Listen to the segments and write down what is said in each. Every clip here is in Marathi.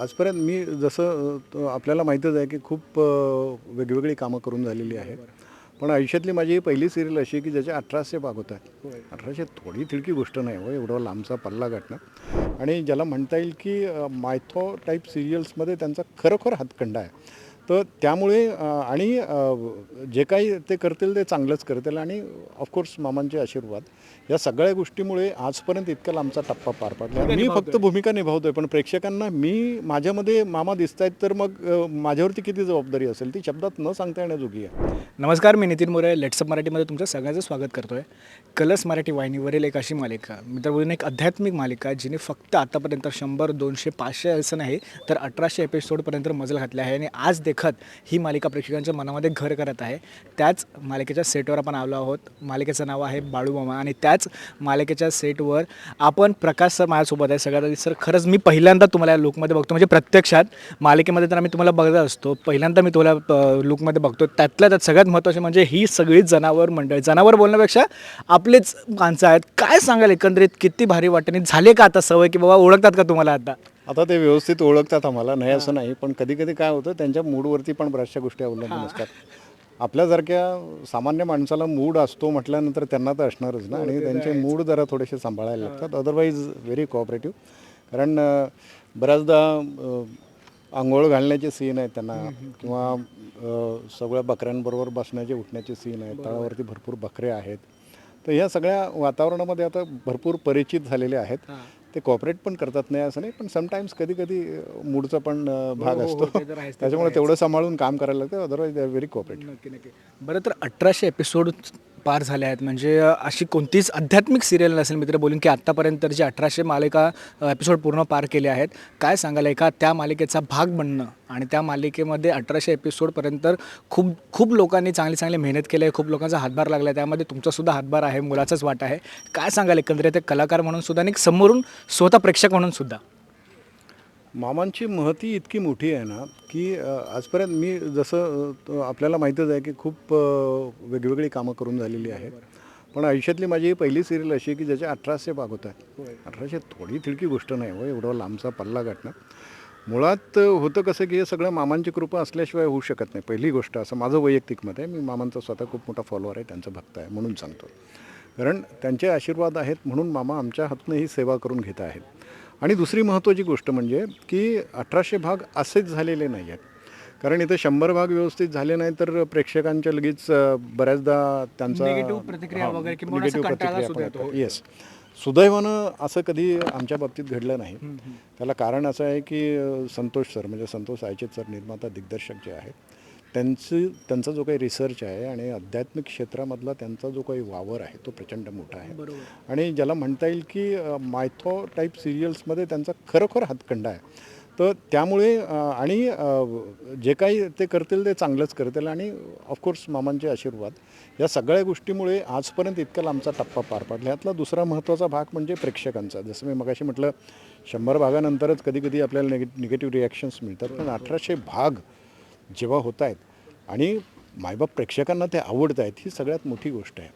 आजपर्यंत मी जसं आपल्याला माहीतच आहे की खूप वेगवेगळी कामं करून झालेली आहेत. पण आयुष्यातली माझी ही पहिली सिरियल अशी आहे की ज्याच्या अठराशे भाग होत आहेत अठराशे थोडी तिडकी गोष्ट नाही हो एवढं लांबचा पल्ला गाठणं. आणि ज्याला म्हणता येईल की मायथो टाईप सिरियल्समध्ये त्यांचा खरोखर हातखंडा आहे. तर त्यामुळे आणि जे काही ते करतील ते चांगलंच करतील आणि ऑफकोर्स मामांचे आशीर्वाद. या सगळ्या गोष्टीमुळे आजपर्यंत इतका लांबचा टप्पा पार पडला. मी फक्त भूमिका निभावतोय पण प्रेक्षकांना मी माझ्यामध्ये मामा दिसत आहेत तर मग माझ्यावरती किती जबाबदारी असेल ती शब्दात न सांगता येण्याजोगी आहे. नमस्कार मी नितीन मोरे लेट्सअप मराठीमध्ये तुमचं सगळ्यांचं स्वागत करतो आहे कलर्स मराठी वाहिनीवरील एक अशी मालिका मित्र बोलून एक आध्यात्मिक मालिका जिने फक्त आतापर्यंत शंभर दोनशे पाचशे असं नाही तर अठराशे एपिसोडपर्यंत मजल घातले आहे. आणि आज देखत ही मालिका प्रेक्षकांच्या मनामध्ये घर करत आहे. त्याच मालिकेच्या सेटवर आपण आलो आहोत. मालिकेचं नाव आहे बाळू मामा आणि त्याच मालिकेच्या सेटवर आपण प्रकाश सर माझ्यासोबत आहे. सगळ्यात आधी सर खरंच मी पहिल्यांदा तुम्हाला या लुकमध्ये बघतो. म्हणजे प्रत्यक्षात मालिकेमध्ये तर आम्ही तुम्हाला बघत असतो. पहिल्यांदा मी तुम्हाला लुकमध्ये बघतो. त्यातल्या त्यात सगळ्यात महत्त्वाचे म्हणजे ही सगळी जनावर मंडळी. जनावर बोलण्यापेक्षा आपलेच माणसं आहेत. काय सांगाल एकंदरीत? किती भारी वाटते आणि झाले का आता सवय की बाबा ओळखतात का तुम्हाला आता? आता ते व्यवस्थित ओळखतात आम्हाला. नाही असं नाही. पण कधी कधी काय होतं त्यांच्या मूडवरती पण बऱ्याचशा गोष्टी अवलंबून असतात. आपल्यासारख्या सामान्य माणसाला मूड असतो म्हटल्यानंतर त्यांना तर असणारच ना. आणि त्यांचे मूड जरा थोडेसे सांभाळायला लागतात. अदरवाईज व्हेरी कोऑपरेटिव्ह कारण बऱ्याचदा आंघोळ घालण्याचे सीन आहेत त्यांना. किंवा सगळ्या बकऱ्यांबरोबर बसण्याचे उठण्याचे सीन आहेत. तळावरती भरपूर बकरे आहेत. तर ह्या सगळ्या वातावरणामध्ये आता भरपूर परिचित झालेले आहेत. ते कॉपरेट पण करतात नाही असं नाही पण समटाईम्स कधी कधी मूडचा पण अं, भाग हो, हो, असतो ते त्याच्यामुळे तेवढं सांभाळून काम करायला लागतं otherwise they are very cooperate नक्की नक्की. बरं तर अठराशे एपिसोड पार झाले आहेत. म्हणजे अशी कोणतीच आध्यात्मिक सिरियल नसेल मित्र बोलून की आत्तापर्यंत जे अठराशे मालिका एपिसोड पूर्ण पार केले आहेत. काय सांगाल एका त्या मालिकेचा भाग बनणं आणि त्या मालिकेमध्ये अठराशे एपिसोडपर्यंत खूप खूप लोकांनी चांगली चांगली मेहनत केली आहे. खूप लोकांचा हातभार लागला आहे त्यामध्ये तुमचासुद्धा हातभार आहे मुलाचाच वाट आहे. काय सांगाल एकंदरीत ते कलाकार म्हणून सुद्धा आणि समोरून स्वतः प्रेक्षक म्हणून सुद्धा? मामांची महती इतकी मोठी आहे ना की आजपर्यंत मी जसं आपल्याला माहीतच आहे की खूप वेगवेगळी कामं करून झालेली आहेत. पण आयुष्यातली माझी ही पहिली सिरियल अशी आहे की ज्याचे अठराशे भाग होत आहेत अठराशे थोडी तिडकी गोष्ट नाही हो एवढं लांबचा पल्ला गाठणं. मुळात होतं कसं की हे सगळं मामांची कृपा असल्याशिवाय होऊ शकत नाही. पहिली गोष्ट असं माझं वैयक्तिक मत आहे मी मामांचा स्वतः खूप मोठा फॉलोअर आहे त्यांचा भक्त आहे म्हणून सांगतो. कारण त्यांचे आशीर्वाद आहेत म्हणून मामा आमच्या हातून ही सेवा करून घेत आहेत. आणि दुसरी महत्त्वाची गोष्ट म्हणजे की अठराशे भाग असेच झालेले नाही आहेत. कारण इथं शंभर भाग व्यवस्थित झाले नाही तर प्रेक्षकांच्या लगेच बऱ्याचदा त्यांचा Negative प्रतिक्रिया वगैरे. येस सुदैवानं असं कधी आमच्या बाबतीत घडलं नाही. त्याला कारण असं आहे की संतोष सर म्हणजे संतोष आयचेत सर निर्माता दिग्दर्शक जे आहेत त्यांची त्यांचा जो काही रिसर्च आहे आणि आध्यात्मिक क्षेत्रामधला त्यांचा जो काही वावर आहे तो प्रचंड मोठा आहे. आणि ज्याला म्हणता येईल की मायथो टाईप सिरियल्समध्ये त्यांचा खरोखर हातखंडा आहे. तर त्यामुळे आणि जे काही ते करतील ते चांगलंच करतील आणि ऑफकोर्स मामांचे आशीर्वाद. या सगळ्या गोष्टीमुळे आजपर्यंत इतका लांबचा टप्पा पार पडला. यातला दुसरा महत्त्वाचा भाग म्हणजे प्रेक्षकांचा. जसं मी मगाशी म्हटलं शंभर भागानंतरच कधी कधी आपल्याला निगे निगेटिव्ह रिॲक्शन्स मिळतात. पण अठराशे भाग जेव्हा होत आहेत. आणि मायबाप प्रेक्षकांना ते आवडत आहेत ही सगळ्यात मोठी गोष्ट आहे.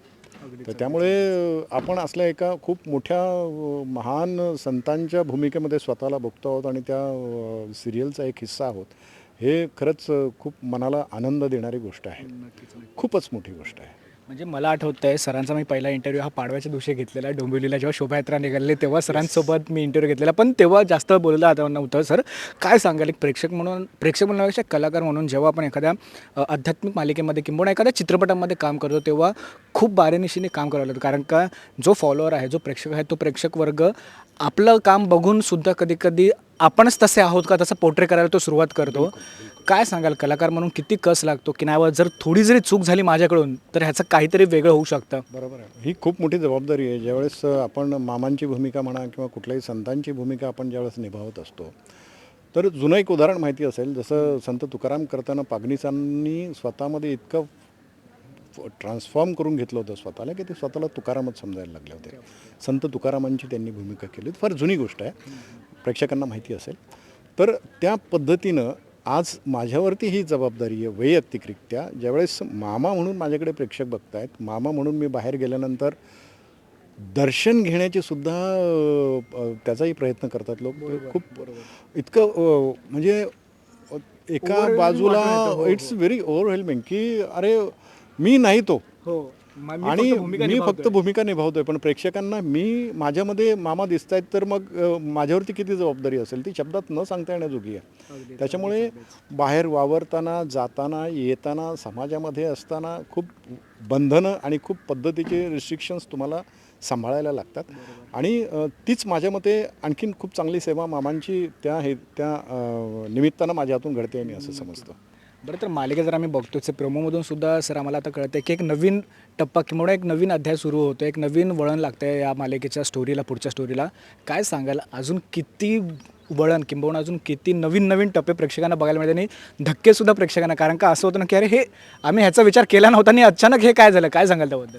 तर त्यामुळे आपण असल्या एका खूप मोठ्या महान संतांच्या भूमिकेमध्ये स्वतःला बघतो आहोत आणि त्या सिरियलचा एक हिस्सा आहोत. हे खरंच खूप मनाला आनंद देणारी गोष्ट आहे. खूपच मोठी गोष्ट आहे. म्हणजे मला आठवतं आहे सरांचा मी पहिला इंटरव्ह्यू हा पाडव्याच्या दिवशी घेतलेला डोंबिवलीला जेव्हा शोभायात्रा निघाली तेव्हा सरांसोबत मी इंटरव्ह्यू घेतलेला. पण तेव्हा जास्त बोललं आता नव्हतं सर. काय सांगाल एक प्रेक्षक म्हणून प्रेक्षक म्हणण्यापेक्षा कलाकार म्हणून जेव्हा आपण एखाद्या आध्यात्मिक मालिकेमध्ये किंवा एखाद्या चित्रपटामध्ये काम करतो तेव्हा खूप बारेनिशीने काम करावं लागतं. कारण का जो फॉलोअर आहे जो प्रेक्षक आहे तो प्रेक्षक वर्ग आपलं काम बघून सुद्धा कधी कधी आपणच तसे आहोत का? तसं पोर्ट्रे करायला तो सुरुवात करतो. काय सांगाल? कलाकार म्हणून किती कस लागतो? की नाही जर थोडी जरी चूक झाली माझ्याकडून तर ह्याचं काहीतरी वेगळं होऊ शकतं. बरोबर आहे. ही खूप मोठी जबाबदारी आहे. ज्यावेळेस आपण मामांची भूमिका म्हणा किंवा कुठल्याही संतांची भूमिका आपण ज्यावेळेस निभावत असतो तर जुनं एक उदाहरण माहिती असेल. जसं संत तुकाराम करताना पागणीसांनी स्वतःमध्ये इतकं ट्रान्सफॉर्म करून घेतलं होतं स्वतःला की ते स्वतःला तुकारामच समजायला लागले होते. संत तुकारामांची त्यांनी भूमिका केली फार जुनी गोष्ट आहे. प्रेक्षकांना माहिती असेल. तर त्या पद्धतीनं आज माझ्यावरती ही जबाबदारी आहे वैयक्तिकरित्या. ज्यावेळेस मामा म्हणून माझ्याकडे प्रेक्षक बघतायत मामा म्हणून मी बाहेर गेल्यानंतर दर्शन घेण्याची सुद्धा त्याचाही प्रयत्न करतात लोक. खूप इतकं म्हणजे एका बाजूला. इट्स व्हेरी ओव्हरवेल्मिंग की अरे मी नाही तो. हो. आणि मी फक्त. भूमिका निभावतोय पण प्रेक्षकांना मी माझ्यामध्ये मामा दिसत आहेत तर मग माझ्यावरती किती जबाबदारी असेल ती शब्दात न सांगता येण्याजोगी आहे. त्याच्यामुळे बाहेर वावरताना जाताना येताना समाजामध्ये असताना खूप बंधनं आणि खूप पद्धतीचे रिस्ट्रिक्शन्स तुम्हाला सांभाळायला लागतात. आणि तीच माझ्या मते आणखीन खूप चांगली सेवा मामांची त्या हे त्या निमित्तानं माझ्या हातून घडते मी असं समजतो. बरं तर मालिका जर आम्ही बघतो ते प्रोमोमधून सुद्धा सर आम्हाला आता कळतं की एक नवीन टप्पा किंवा एक नवीन अध्याय सुरू होतो एक नवीन वळण लागतं आहे या मालिकेच्या स्टोरीला पुढच्या स्टोरीला काय सांगाल? अजून किती वळण किंबहुना अजून किती नवीन नवीन टप्पे प्रेक्षकांना बघायला मिळते आणि धक्केसुद्धा प्रेक्षकांना. कारण का असं होतं ना की अरे हे आम्ही ह्याचा विचार केला नव्हता आणि अचानक हे काय झालं? काय सांगाल त्याबद्दल?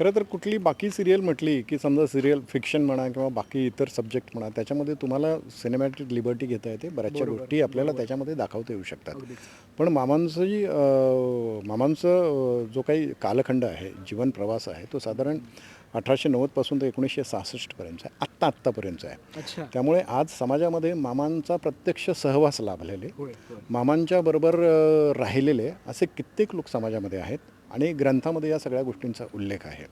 खरं तर कुठली बाकी सिरियल म्हटली की समजा सिरियल फिक्शन म्हणा किंवा बाकी इतर सब्जेक्ट म्हणा त्याच्यामध्ये तुम्हाला सिनेमॅटिक लिबर्टी घेता येते बऱ्याचशा गोष्टी आपल्याला त्याच्यामध्ये दाखवता येऊ शकतात. पण मामांचं जी अं, मामांचं जो काही कालखंड आहे जीवन प्रवास आहे तो साधारण अठराशे नव्वदपासून तर एकोणीसशे सहासष्टपर्यंत आहे आत्ता आत्तापर्यंत आहे. त्यामुळे आज समाजामध्ये मामांचा प्रत्यक्ष सहवास लाभलेले मामांच्या बरोबर राहिलेले असे कित्येक लोक समाजामध्ये आहेत. आणि ग्रंथामध्ये या सगळ्या गोष्टींचा उल्लेख आहे.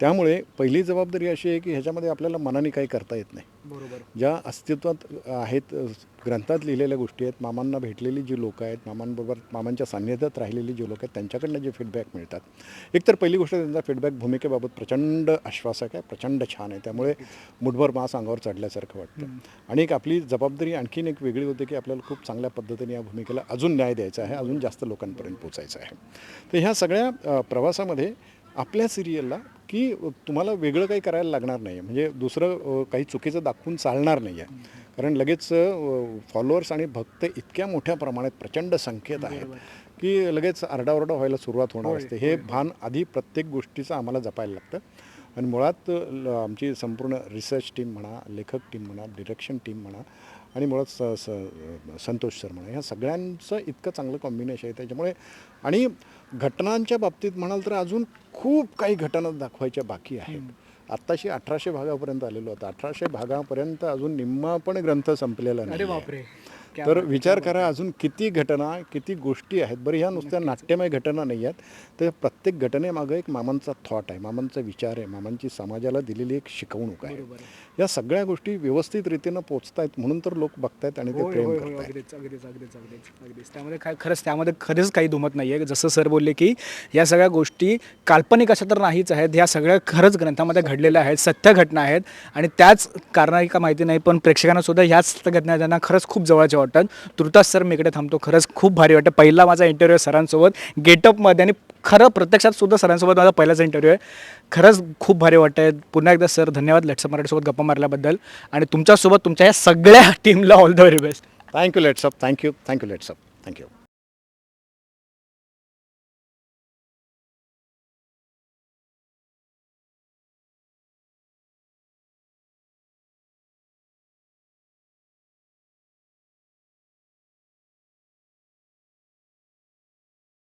त्यामुळे पहिली जबाबदारी अशी आहे की ह्याच्यामध्ये आपल्याला मनाने काही करता येत नाही. बरोबर. ज्या अस्तित्वात आहेत ग्रंथात लिहिलेल्या गोष्टी आहेत मामांना भेटलेली जी लोकं आहेत मामांबरोबर मामांच्या सान्निध्यात राहिलेली जी लोक आहेत त्यांच्याकडनं जे फीडबॅक मिळतात. एकतर पहिली गोष्ट त्यांचा फीडबॅक भूमिकेबाबत प्रचंड आश्वासक आहे प्रचंड छान आहे. त्यामुळे मुठभर मास अंगावर चढल्यासारखं वाटतं. आणि एक आपली जबाबदारी आणखीन एक वेगळी होते की आपल्याला खूप चांगल्या पद्धतीने या भूमिकेला अजून न्याय द्यायचा आहे अजून जास्त लोकांपर्यंत पोचायचं आहे. तर ह्या सगळ्या प्रवासामध्ये आपल्या सिरियलला की तुम्हाला वेगळं काही करायला लागणार नाही आहे म्हणजे दुसरं काही चुकीचं दाखवून चालणार नाही आहे कारण लगेच फॉलोअर्स आणि भक्त इतक्या मोठ्या प्रमाणात प्रचंड संख्येत आहेत की लगेच आरडाओरडा व्हायला सुरुवात होणार असते. हे भान आधी प्रत्येक गोष्टीचं आम्हाला जपायला लागतं. आणि मुळात ल- आमची संपूर्ण रिसर्च टीम म्हणा लेखक टीम म्हणा डिरेक्शन टीम म्हणा आणि मुळात स स संतोष सर म्हणा ह्या सगळ्यांचं इतकं चांगलं कॉम्बिनेशन आहे. त्याच्यामुळे आणि घटनांच्या बाबतीत म्हणाल तर अजून खूप काही घटना दाखवायच्या बाकी आहेत. आत्ताशी अठराशे भागापर्यंत आलेलो होतं अठराशे भागापर्यंत अजून निम्मा पण ग्रंथ संपलेला नाही तर विचार करा अजून किती घटना किती गोष्टी आहेत. बरं ह्या नुसत्या नाट्यमय घटना नाही आहेत. तर प्रत्येक घटनेमागं एक मामांचा थॉट आहे मामांचा विचार आहे मामांची समाजाला दिलेली एक शिकवणूक आहे. या सगळ्या गोष्टी व्यवस्थित रीतीनं पोचतायत म्हणून तर लोक बघतायत आणि ते प्रेम करतायत. अगदीच अगदीच अगदीच त्यामध्ये काय खरंच त्यामध्ये खरंच काही दुमत नाही आहे जसं सर बोलले की या सगळ्या गोष्टी काल्पनिक अशा तर नाहीच आहेत. ह्या सगळ्या खरंच ग्रंथामध्ये घडलेल्या आहेत. सत्य घटना आहेत. आणि त्याच कारणाही का माहिती नाही पण प्रेक्षकांना सुद्धा ह्याच घटना त्यांना खरंच खूप जवळच्या वाटतात तृतास सर मी इकडे थांबतो. खरंच खूप भारी वाटतं. पहिला माझा इंटरव्ह्यू सरांसोबत. गेटअपमध्ये आणि खरं प्रत्यक्षात सुद्धा सरांसोबत माझा पहिलाच इंटरव्ह्यू आहे. खरंच खूप भारी वाटतं आहे पुन्हा एकदा सर धन्यवाद. लेट्स मराठीसोबत गप्पा मारल्याबद्दल. आणि तुमच्यासोबत तुमच्या या सगळ्या टीमला all the very best thank you लेट्सअप thank you thank you लेट्सअप थँक्यू